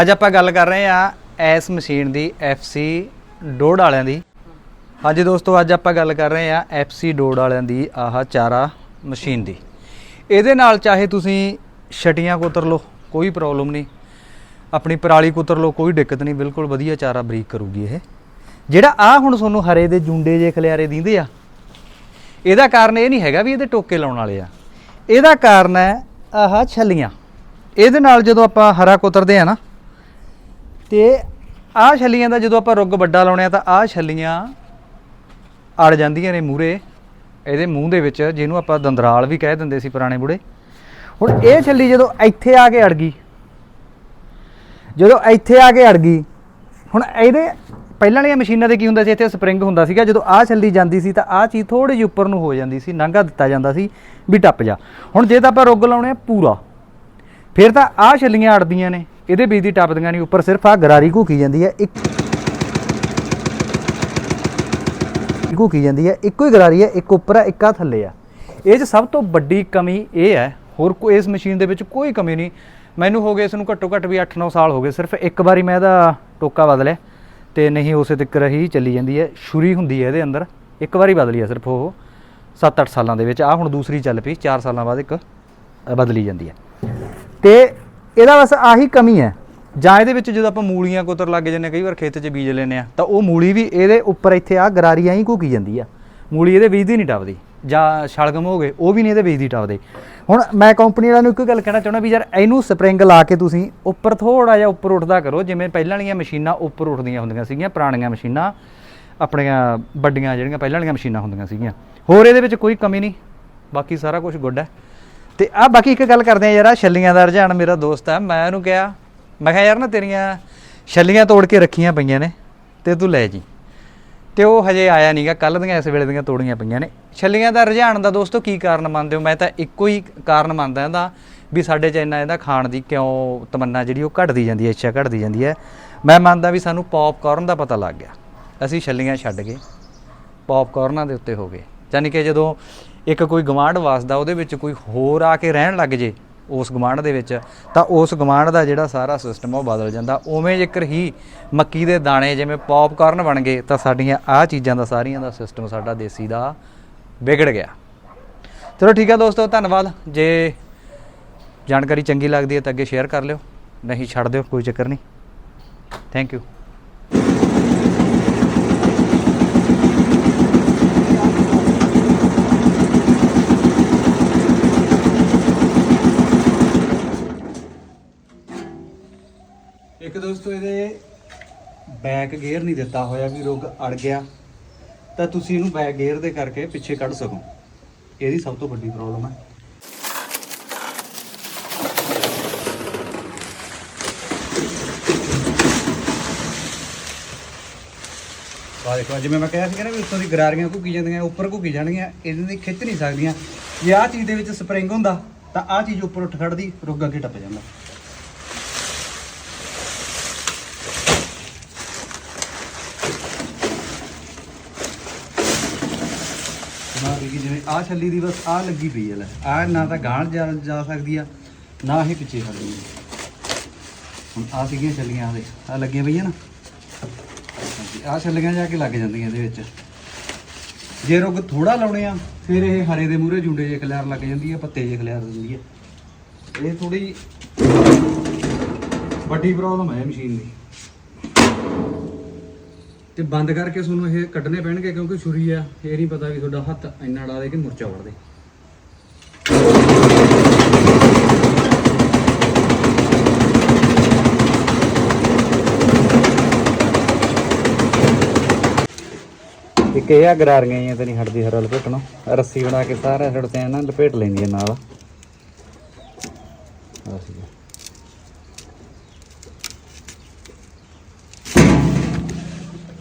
ਅੱਜ ਆਪਾਂ ਗੱਲ ਕਰ ਰਹੇ ਆ ਐਸ ਮਸ਼ੀਨ ਦੀ FC ਡੋਡ ਵਾਲਿਆਂ ਦੀ। ਹਾਂਜੀ ਦੋਸਤੋ, ਅੱਜ ਆਪਾਂ ਗੱਲ ਕਰ ਰਹੇ ਆ FC ਡੋਡ ਵਾਲਿਆਂ ਦੀ ਆਹ ਚਾਰਾ ਮਸ਼ੀਨ ਦੀ। ਇਹਦੇ ਨਾਲ ਚਾਹੇ ਤੁਸੀਂ ਛਟੀਆਂ ਕੁਤਰ ਲਓ, ਕੋਈ ਪ੍ਰੋਬਲਮ ਨਹੀਂ। ਆਪਣੀ ਪਰਾਲੀ ਕੁਤਰ ਲਓ, ਕੋਈ ਦਿੱਕਤ ਨਹੀਂ, ਬਿਲਕੁਲ ਵਧੀਆ ਚਾਰਾ ਬਰੀਕ ਕਰੂਗੀ ਇਹ। ਜਿਹੜਾ ਆ ਹੁਣ ਤੁਹਾਨੂੰ ਹਰੇ ਦੇ ਜੁੰਡੇ ਜੇ ਖਲਿਆਰੇ ਦਿੰਦੇ ਆ, ਇਹਦਾ ਕਾਰਨ ਇਹ ਨਹੀਂ ਹੈਗਾ ਵੀ ਇਹਦੇ ਟੋਕੇ ਲਾਉਣ ਵਾਲੇ ਆ। ਇਹਦਾ ਕਾਰਨ ਹੈ ਆਹ ਛੱਲੀਆਂ। ਇਹਦੇ ਨਾਲ ਜਦੋਂ ਆਪਾਂ ਹਰਾ ਕੁਤਰਦੇ ਆ ਨਾ ਤੇ ਆਹ ਛੱਲੀਆਂ ਦਾ ਜਦੋਂ ਆਪਾਂ ਰੁੱਗ ਵੱਡਾ ਲਾਉਣੇ ਆ ਤਾਂ ਆਹ ਛੱਲੀਆਂ ਅੜ ਜਾਂਦੀਆਂ ਨੇ ਮੂਰੇ ਇਹਦੇ ਮੂੰਹ ਦੇ ਵਿੱਚ ਜਿਹਨੂੰ ਆਪਾਂ ਦੰਦਰਾਲ ਵੀ ਕਹਿ ਦਿੰਦੇ ਸੀ ਪੁਰਾਣੇ ਬੁੜੇ। ਹੁਣ ਇਹ ਛੱਲੀ ਜਦੋਂ ਇੱਥੇ ਆ ਕੇ ਅੜ ਗਈ, ਜਦੋਂ ਇੱਥੇ ਆ ਕੇ ਅੜ ਗਈ, ਹੁਣ ਇਹਦੇ ਪਹਿਲਾਂ ਵਾਲੀਆਂ ਮਸ਼ੀਨਾਂ ਦੇ ਕੀ ਹੁੰਦਾ ਸੀ? ਇੱਥੇ ਸਪਰਿੰਗ ਹੁੰਦਾ ਸੀਗਾ। ਜਦੋਂ ਆਹ ਛੱਲੀ ਜਾਂਦੀ ਸੀ ਤਾਂ ਆਹ ਚੀਜ਼ ਥੋੜੀ ਜਿਹੀ ਉੱਪਰ ਨੂੰ ਹੋ ਜਾਂਦੀ ਸੀ, ਨਾਂਗਾ ਦਿੱਤਾ ਜਾਂਦਾ ਸੀ ਵੀ ਟੱਪ ਜਾ। ਹੁਣ ਜੇ ਤਾਂ ਆਪਾਂ ਰੁੱਗ ਲਾਉਣੇ ਆ ਪੂਰਾ, ਫਿਰ ਤਾਂ ਆਹ ਛੱਲੀਆਂ ਅੜਦੀਆਂ ਨੇ। ਇਹਦੇ ਬੀਜ ਦੀ ਟੱਪਦੀਆਂ ਨਹੀਂ ਉੱਪਰ ਸਿਰਫ ਆਹ ਗਰਾਰੀ ਘੂਕੀ ਜਾਂਦੀ ਹੈ ਇੱਕ ਘੂਕੀ ਜਾਂਦੀ ਹੈ ਇੱਕੋ ਹੀ ਗਰਾਰੀ ਹੈ ਇੱਕ ਉੱਪਰ ਹੈ ਇੱਕ ਆ ਥੱਲੇ ਆ। ਇਹ 'ਚ ਸਭ ਤੋਂ ਵੱਡੀ ਕਮੀ ਇਹ ਹੈ, ਹੋਰ ਕੋਈ ਇਸ ਮਸ਼ੀਨ ਦੇ ਵਿੱਚ ਕੋਈ ਕਮੀ ਨਹੀਂ। ਮੈਨੂੰ ਹੋ ਗਏ ਇਸ ਨੂੰ ਘੱਟੋ ਘੱਟ ਵੀ 8-9 ਸਾਲ ਹੋ ਗਏ, ਸਿਰਫ ਇੱਕ ਵਾਰੀ ਮੈਂ ਇਹਦਾ ਟੋਕਾ ਬਦਲਿਆ, ਤੇ ਨਹੀਂ ਉਸੇ ਤੱਕ ਰਹੀ ਚੱਲੀ ਜਾਂਦੀ ਹੈ, ਛੁਰੀ ਹੁੰਦੀ ਹੈ ਇਹਦੇ ਅੰਦਰ, ਇੱਕ ਵਾਰੀ ਬਦਲੀ ਹੈ ਸਿਰਫ ਉਹ। 7-8 ਸਾਲਾਂ ਦੇ ਵਿੱਚ ਆ ਹੁਣ ਦੂਸਰੀ ਚੱਲ ਪਈ 4 ਸਾਲਾਂ ਬਾਅਦ ਇੱਕ ਬਦਲੀ ਜਾਂਦੀ ਹੈ। ਤੇ ਇਹਦਾ ਬਸ ਆਹੀ ਕਮੀ ਹੈ। ਜਾਂ ਇਹਦੇ ਵਿੱਚ ਜਦੋਂ ਆਪਾਂ ਮੂਲੀਆਂ ਕੁਤਰ ਲੱਗ ਜਾਂਦੇ ਹਾਂ, ਕਈ ਵਾਰ ਖੇਤ 'ਚ ਬੀਜ ਲੈਨੇ ਆ ਤਾਂ ਉਹ ਮੂਲੀ ਵੀ ਇਹਦੇ ਉੱਪਰ ਇੱਥੇ ਆ ਗਰਾਰੀਆਂ ਹੀ ਘੁਕੀ ਜਾਂਦੀ ਆ। ਮੂਲੀ ਇਹਦੇ ਬੀਜ ਦੀ ਨਹੀਂ ਟੱਪਦੀ ਜਾਂ ਸ਼ਲਗਮ ਹੋ ਗਏ ਉਹ ਵੀ ਨਹੀਂ ਇਹਦੇ ਬੀਜ ਦੀ ਟੱਪਦੇ। ਹੁਣ ਮੈਂ ਕੰਪਨੀ ਵਾਲਿਆਂ ਨੂੰ ਇੱਕੋ ਗੱਲ ਕਹਿਣਾ ਚਾਹੁੰਦਾ ਵੀ ਯਾਰ ਇਹਨੂੰ ਸਪਰਿੰਗ ਲਾ ਕੇ ਤੁਸੀਂ ਉੱਪਰ ਥੋੜਾ ਜਿਹਾ ਉੱਪਰ ਉੱਠਦਾ ਕਰੋ ਜਿਵੇਂ ਪਹਿਲਾਂ ਵਾਲੀਆਂ ਮਸ਼ੀਨਾਂ ਉੱਪਰ ਉੱਠਦੀਆਂ ਹੁੰਦੀਆਂ ਸੀਗੀਆਂ ਪੁਰਾਣੀਆਂ ਮਸ਼ੀਨਾਂ ਆਪਣੀਆਂ ਵੱਡੀਆਂ ਜਿਹੜੀਆਂ ਪਹਿਲਾਂ ਵਾਲੀਆਂ ਮਸ਼ੀਨਾਂ ਹੁੰਦੀਆਂ ਸੀਗੀਆਂ। ਹੋਰ ਇਹਦੇ ਵਿੱਚ ਕੋਈ ਕਮੀ ਨਹੀਂ ਬਾਕੀ ਸਾਰਾ ਕੁਝ ਗੁੱਡ ਹੈ। ਤੇ ਆ ਬਾਕੀ ਇੱਕ ਗੱਲ ਕਰਦੇ ਆ ਯਾਰ ਆ ਛੱਲੀਆਂ ਦਾ ਰੁਝਾਨ ਮੇਰਾ ਦੋਸਤ ਆ, ਮੈਂ ਉਹਨੂੰ ਕਿਹਾ, ਮੈਂ ਕਿਹਾ ਯਾਰ ਨਾ ਤੇਰੀਆਂ ਛੱਲੀਆਂ ਤੋੜ ਕੇ ਰੱਖੀਆਂ ਪਈਆਂ ਨੇ ਤੇ ਤੂੰ ਲੈ ਜੀ। ਤੇ ਉਹ ਹਜੇ ਆਇਆ ਨਹੀਂਗਾ ਕੱਲ ਦੀਆਂ ਇਸ ਵੇਲੇ ਦੀਆਂ ਤੋੜੀਆਂ ਪਈਆਂ ਨੇ। ਛੱਲੀਆਂ ਦਾ ਰੁਝਾਨ ਦਾ ਦੋਸਤੋ ਕੀ ਕਾਰਨ ਮੰਨਦੇ ਹੋ? ਮੈਂ ਤਾਂ ਇੱਕੋ ਹੀ ਕਾਰਨ ਮੰਨਦਾ ਇਹਦਾ ਵੀ ਸਾਡੇ ਚ ਇੰਨਾ ਇਹਦਾ ਖਾਣ ਦੀ ਕਿਉਂ ਤਮੰਨਾ ਜਿਹੜੀ ਉਹ ਘਟਦੀ ਜਾਂਦੀ ਹੈ, ਇੱਛਾ ਘਟਦੀ ਜਾਂਦੀ ਹੈ। ਮੈਂ ਮੰਨਦਾ ਵੀ ਸਾਨੂੰ ਪੌਪਕਾਰਨ ਦਾ ਪਤਾ ਲੱਗ ਗਿਆ। ਅਸੀਂ ਛੱਲੀਆਂ ਛੱਡ ਗਏ ਪੌਪਕਾਰਨਾਂ ਦੇ ਉੱਤੇ ਹੋ ਗਏ। ਯਾਨੀ ਕਿ ਜਦੋਂ ਇੱਕ ਕੋਈ ਗਵਾਂਢ ਵਸਦਾ, ਉਹਦੇ ਵਿੱਚ ਕੋਈ ਹੋਰ ਆ ਕੇ ਰਹਿਣ ਲੱਗ ਜੇ ਉਸ ਗਵਾਂਢ ਦੇ ਵਿੱਚ, ਤਾਂ ਉਸ ਗਵਾਂਢ ਦਾ ਜਿਹੜਾ ਸਾਰਾ ਸਿਸਟਮ ਉਹ ਬਦਲ ਜਾਂਦਾ। ਉਵੇਂ ਜੇਕਰ ਹੀ ਮੱਕੀ ਦੇ ਦਾਣੇ ਜਿਵੇਂ ਪੌਪਕਾਰਨ ਬਣ ਗਏ, ਤਾਂ ਸਾਡੀਆਂ ਆਹ ਚੀਜ਼ਾਂ ਦਾ, ਸਾਰੀਆਂ ਦਾ ਸਿਸਟਮ ਸਾਡਾ ਦੇਸੀ ਦਾ ਵਿਗੜ ਗਿਆ। ਚਲੋ ਠੀਕ ਹੈ ਦੋਸਤੋ, ਧੰਨਵਾਦ। ਜੇ ਜਾਣਕਾਰੀ ਚੰਗੀ ਲੱਗਦੀ ਹੈ ਤਾਂ ਅੱਗੇ ਸ਼ੇਅਰ ਕਰ ਲਿਓ, ਨਹੀਂ ਛੱਡ ਦਿਓ, ਕੋਈ ਚੱਕਰ ਨਹੀਂ। ਥੈਂਕ ਯੂ ਇੱਕ ਦੋਸਤੋ, ਇਹਦੇ ਬੈਕ ਗੇਅਰ ਨਹੀਂ ਦਿੱਤਾ ਹੋਇਆ ਵੀ ਰੁੱਗ ਅੜ ਗਿਆ। ਤਾਂ ਤੁਸੀਂ ਇਹਨੂੰ ਬੈਕ ਗੇਅਰ ਦੇ ਕਰਕੇ ਪਿੱਛੇ ਕੱਢ ਸਕੋ। ਇਹਦੀ ਸਭ ਤੋਂ ਵੱਡੀ ਪ੍ਰੋਬਲਮ ਹੈ ਆਹ ਦੇਖੋ ਜਿਵੇਂ ਮੈਂ ਕਿਹਾ ਸੀ ਨਾ ਵੀ ਉੱਤੋਂ ਦੀ ਗਰਾਰੀਆਂ ਘੁੱਕੀ ਜਾਂਦੀਆਂ, ਉੱਪਰ ਘੁੱਕੀ ਜਾਣਗੀਆਂ ਇਹਨਾਂ ਦੀ ਖਿੱਚ ਨਹੀਂ ਸਕਦੀਆਂ। ਜੇ ਆਹ ਚੀਜ਼ ਦੇ ਵਿੱਚ ਸਪਰਿੰਗ ਹੁੰਦਾ, ਤਾਂ ਆਹ ਚੀਜ਼ ਉੱਪਰ ਉੱਠ ਖੜਦੀ, ਰੁੱਗ ਅੱਗੇ ਟੱਪ ਜਾਂਦਾ। ਨਾ ਵੀ ਜਿਵੇਂ ਆਹ ਛੱਲੀ ਦੀ ਬਸ ਆਹ ਲੱਗੀ ਪਈ ਹੈ ਲੈ। ਆਹ ਨਾ ਤਾਂ ਗਾਂਹ ਜਾ ਜਾ ਸਕਦੀ ਆ ਨਾ ਹੀ ਪਿੱਛੇ ਖੜਦੀ ਹੁਣ ਆਹ ਸੀਗੀਆਂ ਛੱਲੀਆਂ ਦੇ ਆਹ ਲੱਗੀਆਂ ਪਈਆਂ ਨਾ। ਹਾਂਜੀ, ਆਹ ਛੱਲੀਆਂ ਜਾ ਕੇ ਲੱਗ ਜਾਂਦੀਆਂ ਇਹਦੇ ਵਿੱਚ। ਜੇ ਰੁੱਗ ਥੋੜਾ ਲਾਉਣੇ ਆ ਫਿਰ ਇਹ ਹਰੇ ਦੇ ਮੂਹਰੇ ਜੁੰਡੇ ਜੇ ਖਲਿਆਰ ਲੱਗ ਜਾਂਦੀ ਆ ਪੱਤੇ ਜੇ ਖਲਿਆਰ ਦਿੰਦੀ ਆ। ਇਹ ਥੋੜੀ ਵੱਡੀ ਪ੍ਰੋਬਲਮ ਹੈ ਮਸ਼ੀਨ ਦੀ। ਤੇ ਬੰਦ ਕਰਕੇ ਤੁਹਾਨੂੰ ਇਹ ਕੱਢਨੇ ਪੈਣਗੇ ਕਿਉਂਕਿ ਛੁਰੀ ਆ ਇਹ ਨਹੀਂ ਪਤਾ ਵੀ ਤੁਹਾਡਾ ਹੱਥ ਇੰਨਾ ਡਾ ਦੇ ਕਿ ਮੁਰਚਾ ਵੜ ਦੇ। ਇੱਕ ਇਹ ਆ ਗਰਾਰੀਆਂ ਜਿਹੀਆਂ ਤੇ ਨਹੀਂ ਹਟਦੀ ਹਰਾ ਲਪੇਟਣੋਂ ਰੱਸੀ ਬਣਾ ਕੇ ਸਾਰਾ ਛੜਤੇ ਨਾ ਲਪੇਟ ਲੈਂਦੀਆਂ ਹੈ ਨਾਲ। ਆਹ ਸੀਗਾ।